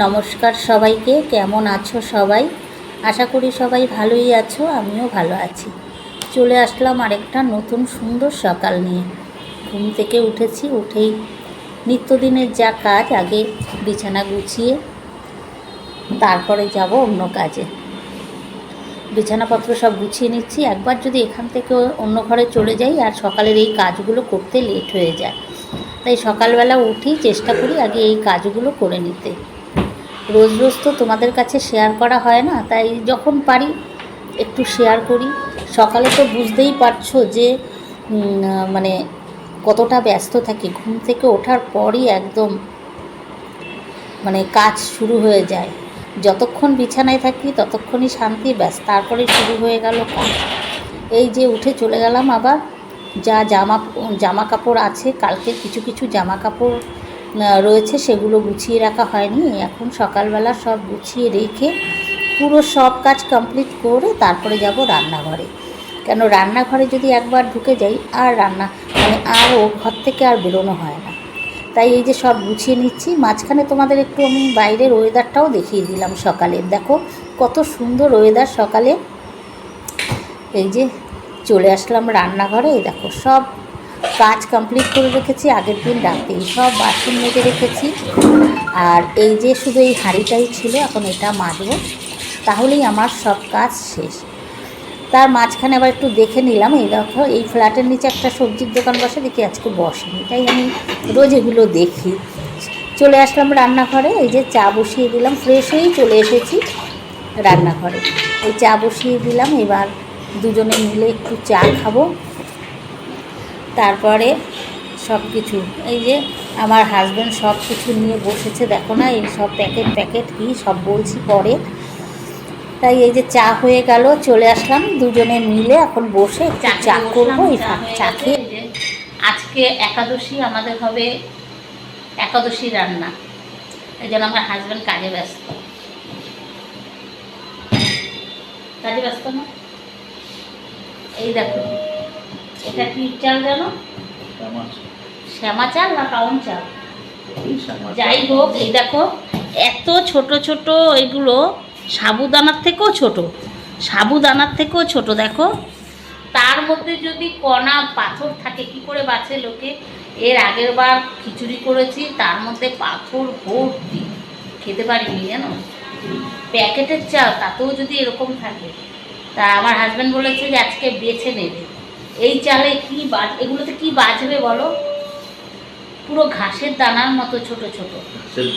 নমস্কার সবাইকে, কেমন আছো সবাই? আশা করি সবাই ভালোই আছো, আমিও ভালো আছি। চলে আসলাম আরেকটা নতুন সুন্দর সকাল নিয়ে। ঘুম থেকে উঠেছি, উঠেই নিত্যদিনের যা কাজ, আগে বিছানা গুছিয়ে তারপরে যাব অন্য কাজে। বিছানাপত্র সব গুছিয়ে নিচ্ছি, একবার যদি এখান থেকে অন্য ঘরে চলে যাই, আর সকালের এই কাজগুলো করতে লেট হয়ে যায়। তাই সকালবেলা উঠি চেষ্টা করি আগে এই কাজগুলো করে নিতে। রোজ রোজ তো তোমাদের কাছে শেয়ার করা হয় না, তাই যখন পারি একটু শেয়ার করি। সকালে তো বুঝতেই পারছ যে মানে কতটা ব্যস্ত থাকি। ঘুম থেকে ওঠার পরই একদম মানে কাজ শুরু হয়ে যায়। যতক্ষণ বিছানায় থাকি ততক্ষণই শান্তি, ব্যাস, তারপরে শুরু হয়ে গেল কাজ। এই যে উঠে চলে গেলাম আবার, যা জামা জামা কাপড় আছে, কালকে কিছু কিছু জামা কাপড় রয়েছে, সেগুলো গুছিয়ে রাখা হয়নি। এখন সকালবেলা সব গুছিয়ে রেখে পুরো সব কাজ কমপ্লিট করে তারপরে যাব রান্নাঘরে। কেন, রান্নাঘরে যদি একবার ঢুকে যাই, আর রান্না মানে আর ও ঘর থেকে আর বেরোনো হয় না। তাই এই যে সব গুছিয়ে নিচ্ছি, মাঝখানে তোমাদের একটু আমি বাইরের ওয়েদারটাও দেখিয়ে দিলাম সকালে। দেখো, কত সুন্দর ওয়েদার সকালে। এই যে চলে আসলাম রান্নাঘরে, দেখো সব কাজ কমপ্লিট করে রেখেছি, আগের দিন রাতেই সব বাসন মেজে রেখেছি। আর এই যে শুধু এই হাঁড়িটাই ছিল, এখন এটা মাজবো। তাহলেই আমার সব কাজ শেষ। তার মাঝখানে আবার একটু দেখে নিলাম, এই দেখো, এই ফ্ল্যাটের নিচে একটা সবজির দোকান বসে, দেখি আজকে বসেনি। তাই আমি রোজ এগুলো দেখি। চলে আসলাম রান্নাঘরে, এই যে চা বসিয়ে দিলাম ফ্রেশ হয়েই চলে এসেছি রান্নাঘরে। এই চা বসিয়ে দিলাম, এবার দুজনে মিলে একটু চা খাব। তারপরে সব কিছু এই যে আমার হাজব্যান্ড সব কিছু নিয়ে বসেছে দেখো না এই সব প্যাকেট প্যাকেট কী সব বলছি পরে। তাই এই যে চা হয়ে গেল চলে আসলাম দুজনে মিলে এখন বসে চা করব এই চা খেয়ে। আজকে একাদশী আমাদের হবে একাদশী রান্না। এই জন্য আমার হাজব্যান্ড কাজে ব্যস্ত। কাজে ব্যস্ত না? এই দেখো। এটা কি চাল জানো? শ্যামা চাল। না কাউন চাল? যাই হোক এই দেখো এত ছোট ছোট এগুলো সাবুদানার থেকেও ছোট। সাবুদানার থেকেও ছোট দেখো। তার মধ্যে যদি কণা পাথর থাকে কি করে বাঁচে লোকে? এর আগের বার খিচুড়ি করেছি তার মধ্যে পাথর ভর্তি। খেতে পারিনি জানো? প্যাকেটের চাল তাতেও যদি এরকম থাকে। তা আমার হাজব্যান্ড বলেছে যে আজকে বেছে নেবে। এই চালে কি বাজ এগুলোতে কি বাজবে বলো? পুরো ঘাসের দানার মতো ছোট ছোট।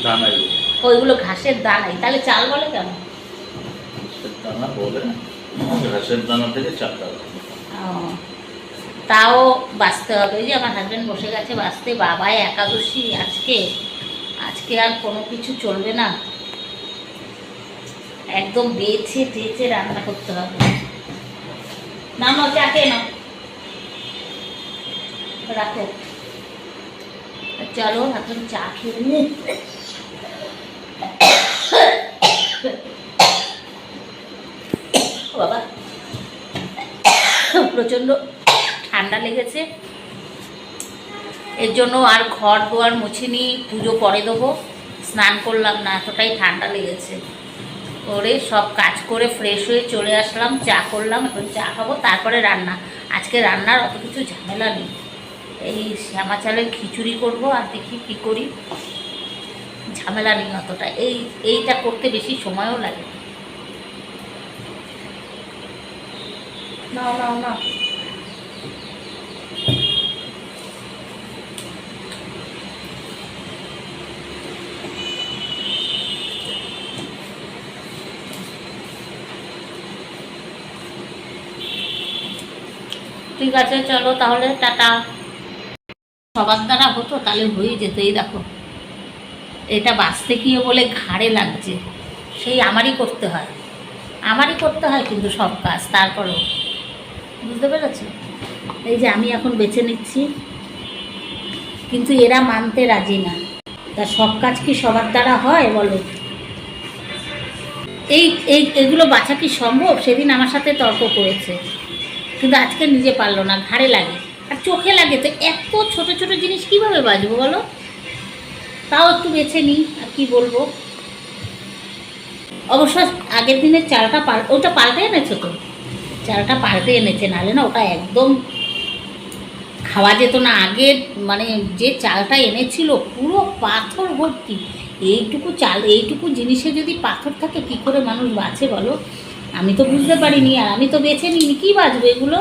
দানাই ওইগুলো ঘাসের দানাই। তাহলে চাল বলে কেন? সে দানা বলে ঘাসের দানা থেকে চারটা ও, তাও বাঁচতে হবে। ওই যে আমার হাজব্যান্ড বসে গেছে বাঁচতে। বাবাই একাদশী আজকে। আজকে আর কোনো কিছু চলবে না। একদম বেছে টেছে রান্না করতে হবে। না চাকে না রাখো। চলো, এখন চা খেয়ে। ও বাবা, প্রচণ্ড ঠান্ডা লেগেছে। এর জন্য আর ঘর দোয়ার মুছিনি, পুজো পরে দেবো। স্নান করলাম না, এতটাই ঠান্ডা লেগেছে। করে সব কাজ করে ফ্রেশ হয়ে চলে আসলাম, চা করলাম, এখন চা খাব, তারপরে রান্না। আজকে রান্নার অত কিছু ঝামেলা নেই। এই শ্যামা চালের খিচুড়ি করব আর দেখি কী করি। ঝামেলা নেই অতটা। এই এইটা করতে বেশি সময়ও লাগে না। না না ঠিক আছে চলো তাহলে টাটা। সবার দ্বারা হতো, তাহলে হয়ে যেত, এই দেখো। এটা বাঁচতে গিয়ে বলে ঘাড়ে লাগছে। সেই আমারই করতে হয়। আমারই করতে হয় কিন্তু সব কাজ, তারপরেও। বুঝতে পেরেছ? এই যে আমি এখন বেছে নিচ্ছি। কিন্তু এরা মানতে রাজি না। তা সব কাজ কি সবার দ্বারা হয়, বলো? এই এই, এগুলো বাছা কি সম্ভব? সেদিন আমার সাথে তর্ক করেছে। কিন্তু আজকে নিজে পারল না, ঘাড়ে লাগে। আর চোখে লাগে তো এত ছোট ছোট জিনিস কীভাবে বাজবো বলো? তাও একটু বেছে নিই, আর কি বলব? অবশ্য আগের দিনের চালটা পাল, ওটা পাল্টে এনেছো তো? চালটা পাল্টে এনেছে, নাহলে না ওটা একদম খাওয়া যেত না। আগে মানে যে চালটা এনেছিল, পুরো পাথর ভর্তি। এইটুকু চাল, এইটুকু জিনিসে যদি পাথর থাকে, কি করে মানুষ বাঁচে বলো? আমি তো বুঝতে পারিনি, আর আমি তো বেছে নিইনি, কী বাঁচবো এগুলো?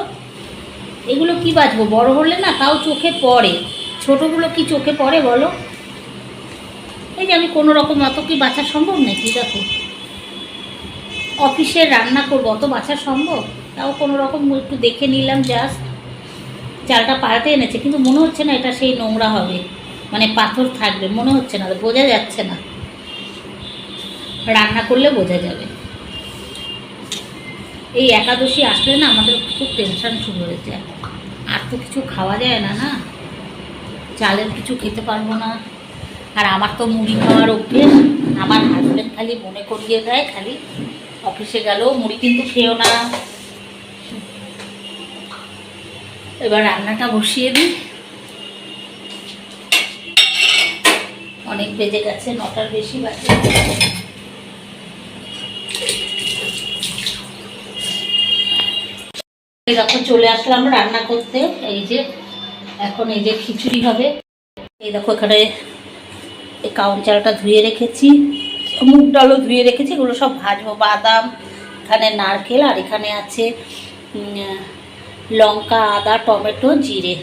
এগুলো কি বাঁচবো? বড় হলে না তাও চোখে পড়ে। ছোটোগুলো কি চোখে পড়ে বলো? এই যে আমি কোনো রকম অত কি বাঁচা সম্ভব নাকি? দেখো। অফিসে রান্না করব, অত বাঁচা সম্ভব? তাও কোনো রকম একটু দেখে নিলাম জাস্ট চালটা পাল্টে এনেছে, কিন্তু মনে হচ্ছে না এটা সেই নোংরা হবে। মানে পাথর থাকবে, মনে হচ্ছে না, বোঝা যাচ্ছে না। রান্না করলে বোঝা যাবে। এই একাদশী আসলে না আমাদের খুব টেনশন শুরু হয়ে যায় আর তো কিছু খাওয়া যায় না না? চালের কিছু খেতে পারব না। আর আমার তো মুড়ি খাওয়ার অভ্যেস। আমার হাজব্যান্ড খালি মনে করিয়ে দেয়, খালি অফিসে গেলেও মুড়ি কিন্তু খেয়েও না। এবার রান্নাটা বসিয়ে দিই। অনেক বেজে গেছে, নটার বেশি বাজে। দেখো, চলে আসলাম রান্না করতে। এই যে, এখন এই যে খিচুড়ি হবে। এই দেখো, এখানে এই কাউন চালটা ধুয়ে রেখেছি। মুগ ডালও ধুয়ে রেখেছি, এগুলো সব ভাজবো। বাদাম, এখানে নারকেল, আর এখানে আছে লঙ্কা, আদা, টমেটো, জিরে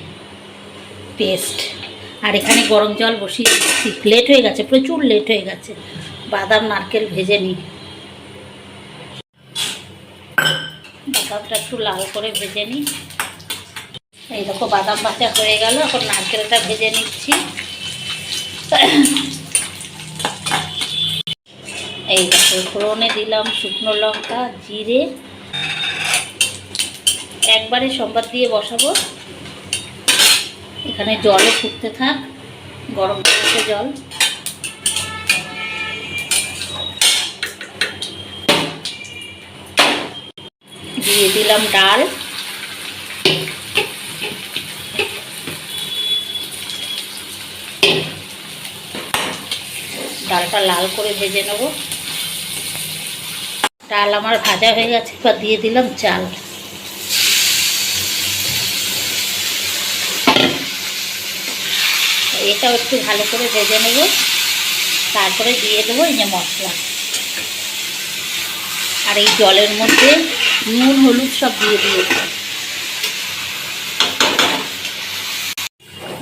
পেস্ট। আর এখানে গরম জল বসিয়ে দিচ্ছি। লেট হয়ে গেছে, প্রচুর লেট হয়ে গেছে। বাদাম, নারকেল ভেজে নিই। বাদামটা একটু লাল করে ভেজে নিই। এই দেখো বাদাম ভাজা হয়ে গেল, এখন নারকেলটা ভেজে নিচ্ছি। এই দেখো, ফোড়নে দিলাম শুকনো লঙ্কা, জিরে। একবারে সম্বাদ দিয়ে বসাবো। এখানে জলে ফুটতে থাক, গরম করেছে জল। দিয়ে দিলাম ডাল। ডালটা লাল করে ভেজে নেব। ডাল আমার ভাজা হয়ে গেছে, এবার দিয়ে দিলাম চাল। এটাও একটু ভালো করে ভেজে নেব। তারপরে দিয়ে দেবো এই যে মশলা। আর এই জলের মধ্যে নুন, হলুদ সব দিয়ে দিয়েছি।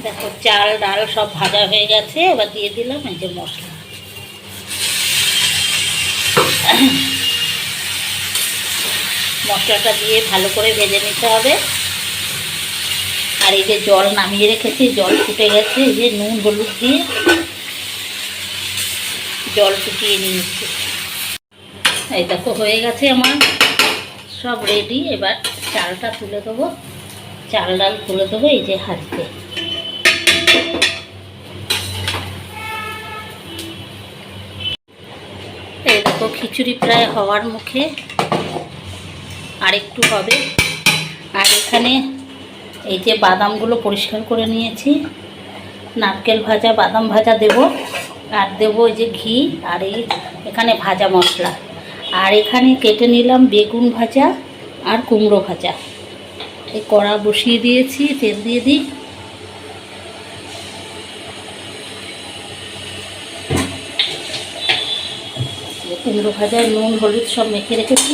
দেখো, চাল, ডাল সব ভাজা হয়ে গেছে, এবার দিয়ে দিলাম এই যে মশলা। মশলাটা দিয়ে ভালো করে ভেজে নিতে হবে। আর এই যে জল নামিয়ে রেখেছি, জল ফুটে গেছে, এই যে নুন, হলুদ দিয়ে জল ফুটিয়ে নিয়েছি। এই দেখো, হয়ে গেছে আমার সব রেডি এবার চালটা তুলে দেবো। চাল ডাল তুলে দেবো এই যে হাঁড়িতে। এই খিচুড়ি প্রায় হওয়ার মুখে। আর একটু হবে। আর এখানে এই যে বাদামগুলো পরিষ্কার করে নিয়েছি। নারকেল ভাজা, বাদাম ভাজা দেব। আর দেবো এই যে ঘি, আর এই এখানে ভাজা মশলা। আর এখানে কেটে নিলাম বেগুন ভাজা আর কুমড়ো ভাজা। এই কড়া বসিয়ে দিয়েছি, তেল দিয়ে দিই। কুমড়ো ভাজায় নুন, হলুদ সব মেখে রেখেছি।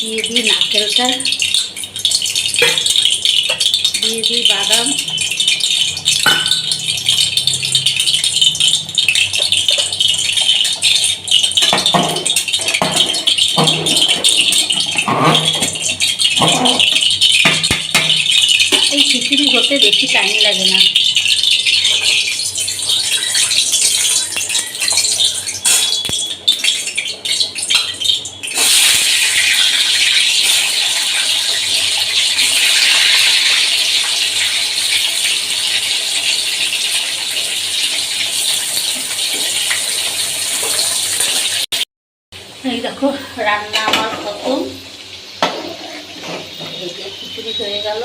দিয়ে দিই নারকেলটা। দিয়ে দিই বাদাম। এই খিচুড়ি হতে বেশি টাইম লাগে না এই দেখো রান্না আমার খতম এই যে খিচুড়ি হয়ে গেল।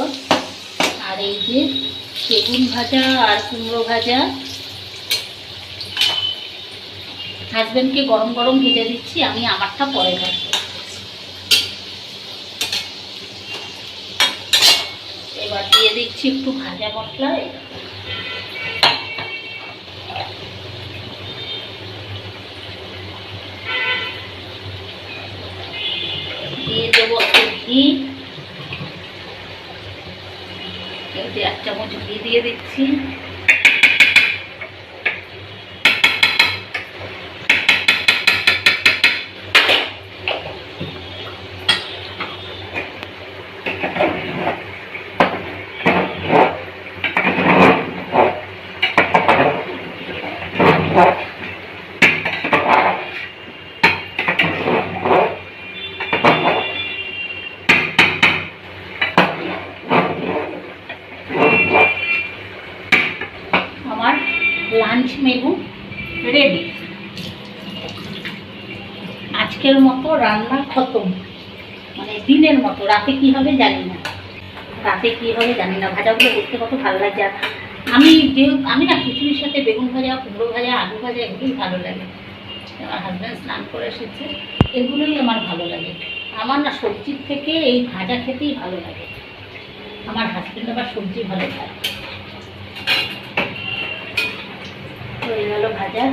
আর এই যে বেগুন ভাজা আর কুমড়ো ভাজা। হাজব্যান্ডকে গরম গরম ভেজে দিচ্ছি, আমি আমারটা পরে ভাজবো এবার দিয়ে দিচ্ছি একটু ভাজা মশলা। ঘি এক চামচ ঘি দিয়ে দিচ্ছি আমার লাঞ্চ মেনু রেডি আজকের মতো রান্না খতম। মানে দিনের মতো, রাতে কি হবে জানি না। রাতে কি হবে জানি না, ভাজাগুলো দেখতে কত ভালো লাগছে আর আমি যে, আমি না খিচুড়ির সাথে বেগুন ভাজা, কুমড়ো ভাজা, আলু ভাজা এগুলোই ভালো লাগে। আমার হাজব্যান্ড স্নান করে এসেছে, এগুলোই আমার ভালো লাগে। আমার না সবজির থেকে এই ভাজা খেতেই ভালো লাগে। আমার হাজব্যান্ড আবার সবজি ভালো খায়। হয়ে গেল ভাজা।